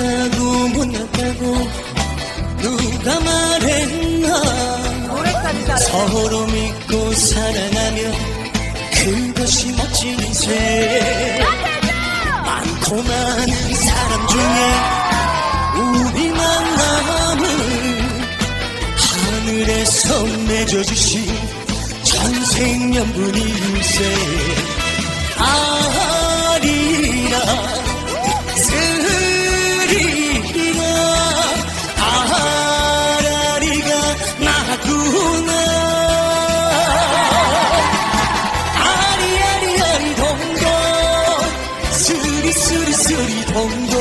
못났다고 못 났다고 누가 말했나. 서로 믿고 사랑하며 그것이 멋진 인생. 많고 많은 사람 중에 우리만 남은 하늘에서 맺어주신 천생연분이 일세 아 동동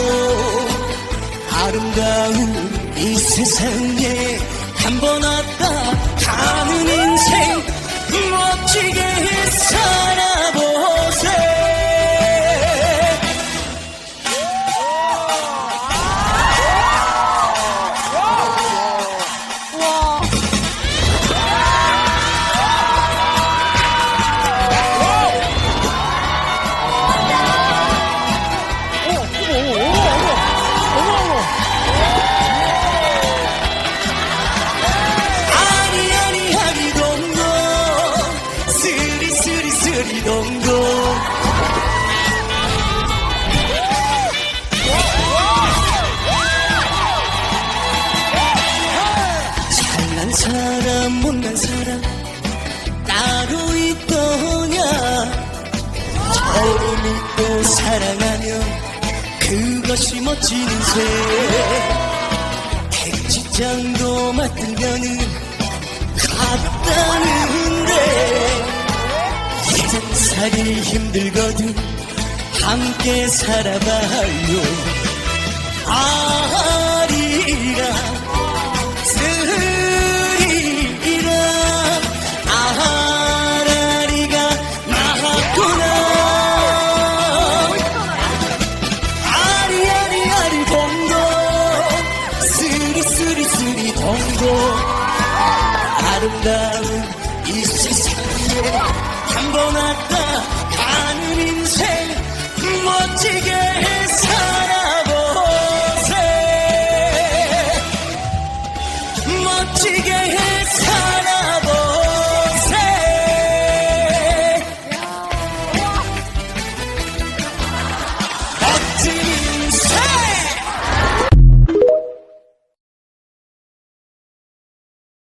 아름다운 이 세상에 한 번 왔다 못난 사람 따로 있더냐? 서로 믿고 사랑하며 그것이 멋진 인생 백지장도 맞들면은 같다는데 세상살이 힘들거든 함께 살아봐요. 아리라 쓰리쓰리쓰리 동동 아름다운 이 세상에 한 번 왔다 가는 인생 멋지게